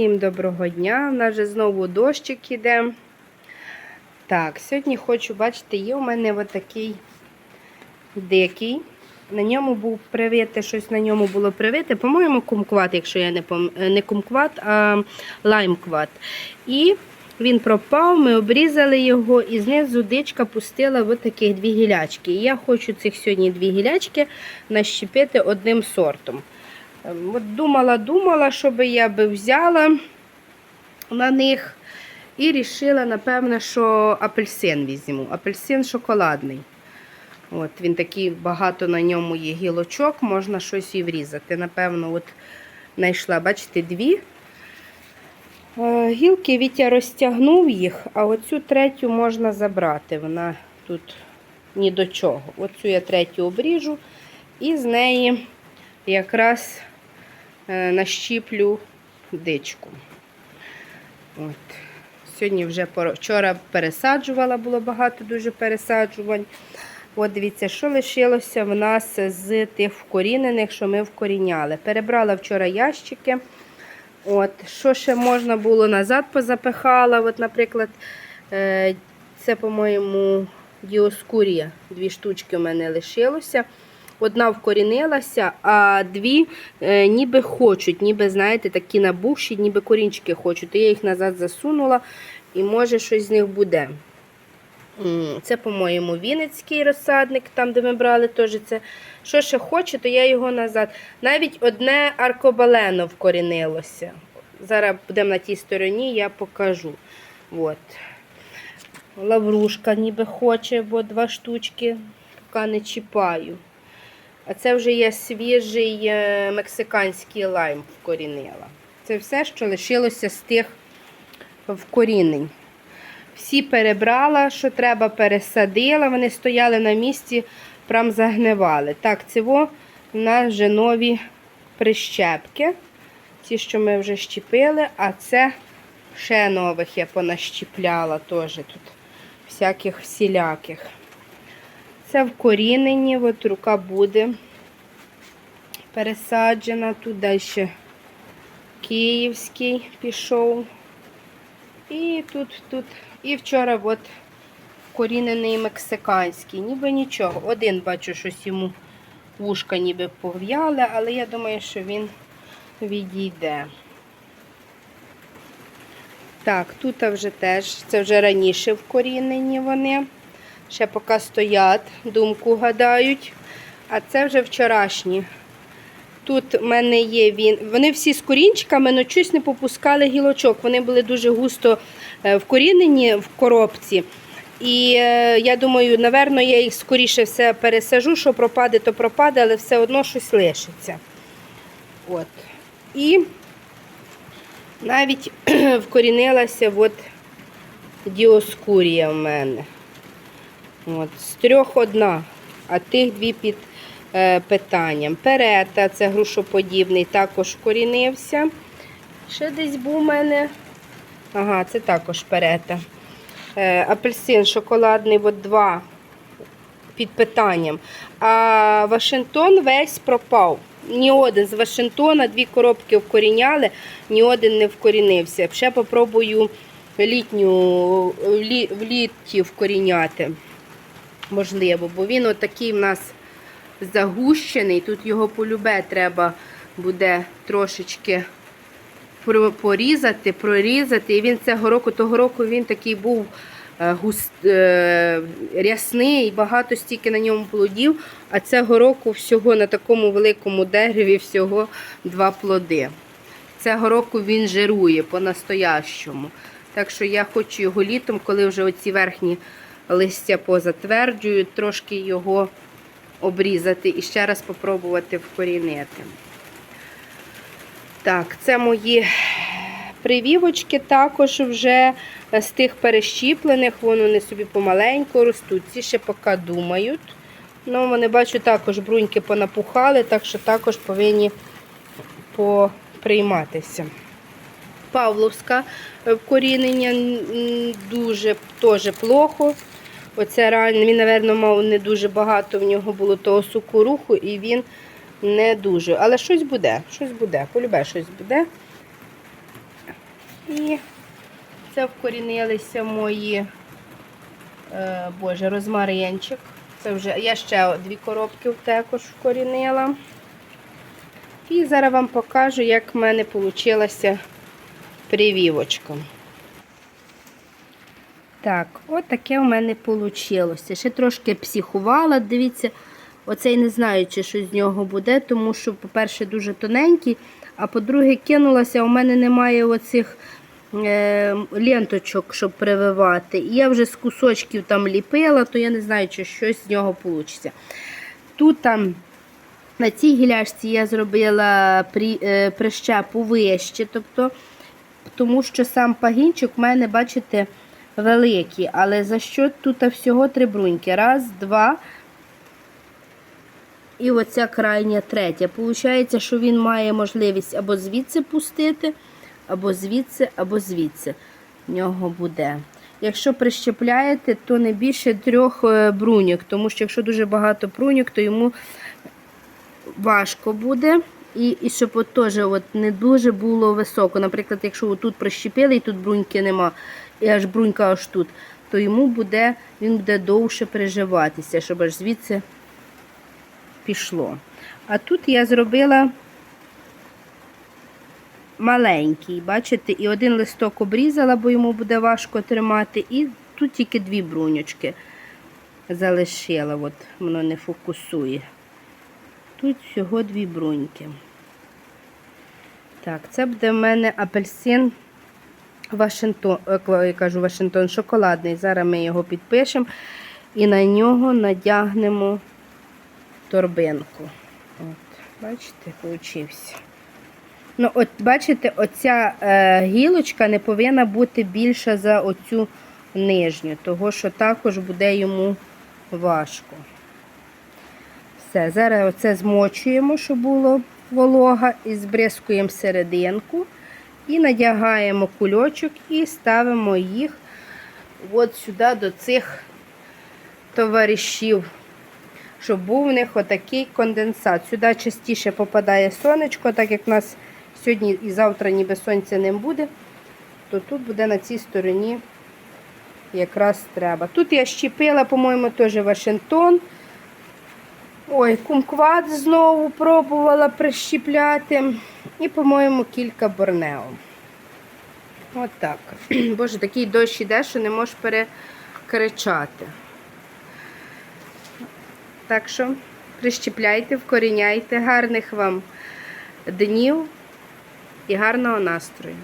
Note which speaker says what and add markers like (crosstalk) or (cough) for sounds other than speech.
Speaker 1: Всім доброго дня. У нас же знову дощик іде. Так, сьогодні хочу, бачите, є у мене отакий дикий. На ньому був привите, щось на ньому було привите. По-моєму, кумкват, якщо я не пом... не кумкват, а лаймкват. І він пропав, ми обрізали його, і знизу дичка пустила от дві гілячки. І я хочу цих сьогодні дві гілячки нащепити одним сортом. Ем, От думала, думала, щоб я би взяла на них і вирішила, напевно, що апельсин візьму. Апельсин шоколадний. От, Він такий багато на ньому є гілочок, можна щось і врізати. Напевно, от знайшла, бачите, дві. Е, Гілки Вітя розтягнув їх, а оцю третю можна забрати. Вона тут ні до чого. Оцю я третю обріжу і з неї якраз нащіплю дичку. От. Сьогодні вже вчора пересаджувала, було багато дуже пересаджувань. От дивіться, що лишилося в нас з тих вкорінених, що ми вкоріняли. Перебрала вчора ящики. От, що ще можна було назад позапихала. От, наприклад, е, це, по-моєму, діоскурія. Дві штучки у мене лишилося. Одна вкорінилася, а дві е, ніби хочуть, ніби, знаєте, такі набухші, ніби корінчики хочуть. То я їх назад засунула і може щось з них буде. Це, по-моєму, Вінницький розсадник, там, де ми брали, теж це. Що ще хоче, то я його назад. Навіть одне аркобалено вкорінилося. Зараз будемо на тій стороні, я покажу. От. Лаврушка ніби хоче, бо два штучки, поки не чіпаю. А це вже є свіжий е, мексиканський лайм вкорінила. Це все, що лишилося з тих вкорінень. Всі перебрала, що треба, пересадила. Вони стояли на місці, прям загнивали. Так, цього у нас вже нові прищепки. Ті, що ми вже щепили, а це ще нових я понащіпляла теж тут всяких всіляких. Це вкорінені, от рука буде пересаджена. Тут далі київський пішов. І тут, тут. І вчора от вкорінений мексиканський. Ніби нічого. Один бачу, щось йому вушка ніби пов'яли, але я думаю, що він відійде. Так, тут вже теж, це вже раніше вкорінені вони. Ще поки стоять, думку гадають. А це вже вчорашні. Тут в мене є він. Вони всі з корінчиками, але щось не попускали гілочок. Вони були дуже густо е, вкорінені в коробці. І е, я думаю, напевно, я їх скоріше все пересажу, що пропаде, то пропаде, але все одно щось лишиться. От. І навіть (clears throat) вкорінилася от діоскурія в мене. От, з трьох одна, а тих дві під е, питанням. Перета, це грушоподібний, також вкорінився. Ще десь був у мене. Ага, це також перета. Е, апельсин шоколадний, от два під питанням. А Вашингтон весь пропав. Ні один з Вашингтона, дві коробки вкоріняли, ні один не вкорінився. Ще попробую літню, лі- в літі вкоріняти. Можливо, бо він отакий в нас загущений. Тут його полюбе треба буде трошечки порізати, прорізати. І він цього року, того року він такий був е, густ, е, рясний, багато стільки на ньому плодів, а цього року всього на такому великому дереві всього два плоди. Цього року він жирує по-настоящому. Так що я хочу його літом, коли вже оці верхні листя позатверджують, трошки його обрізати і ще раз спробувати вкорінити. Так, це мої привівочки також вже з тих перещіплених, Вон вони собі помаленьку ростуть. Ці ще поки думають. Ну, вони бачу, також бруньки понапухали, так що також повинні поприйматися. Павловська е, вкорінення дуже теж плохо. Оце реально, він, напевно, мав не дуже багато в нього було того сукоруху, і він не дуже. Але щось буде, щось буде, полюбе щось буде. І це вкорінилися мої, е, боже, розмаринчик. Це вже я ще дві коробки також вкорінила. І зараз вам покажу, як в мене вийшла привівочка. Так, от таке в мене вийшло. Ще трошки психувала, дивіться, оцей не знаю, чи що з нього буде, тому що, по-перше, дуже тоненький, а по-друге, кинулася, у мене немає оцих е, ленточок, щоб прививати. І я вже з кусочків там ліпила, то я не знаю, чи щось з нього вийде. Тут там. На цій гіляшці я зробила е, прищепу вище, тобто, тому що сам пагінчик в мене, бачите, великий. Але за що тут всього три бруньки? Раз, два. І оця крайня третя. Получається, що він має можливість або звідси пустити, або звідси, або звідси в нього буде. Якщо прищепляєте, то не більше трьох е, бруньок, тому що якщо дуже багато бруньок, то йому важко буде. І і щоб от теж от не дуже було високо. Наприклад, якщо тут прищепили і тут бруньки нема, і аж брунька аж тут, то йому буде, він буде довше переживатися, щоб аж звідси пішло. А тут я зробила маленький, бачите, і один листок обрізала, бо йому буде важко тримати, і тут тільки дві бруньочки залишила, от воно не фокусує. Тут всього дві бруньки. Так, це буде в мене апельсин Вашингтон, е, я кажу Вашингтон шоколадний. Зараз ми його підпишемо і на нього надягнемо торбинку. От, Бачите, получився. Ну, от, бачите, оця е, гілочка не повинна бути більша за оцю нижню, того що також буде йому важко. Все, зараз оце змочуємо, щоб було волога, і збризкуємо серединку. І надягаємо кульочок і ставимо їх от сюди до цих товаришів, щоб був у них отакий конденсат. Сюди частіше попадає сонечко, так як у нас сьогодні і завтра ніби сонця не буде, то тут буде на цій стороні якраз треба. Тут я щепила, по-моєму, теж Вашингтон. Ой, кумкват знову пробувала прищіпляти. І, по-моєму, кілька борнео. От так. (clears throat) Боже, такий дощ іде, що не можеш перекричати. Так що прищіпляйте, вкоріняйте, гарних вам днів і гарного настрою.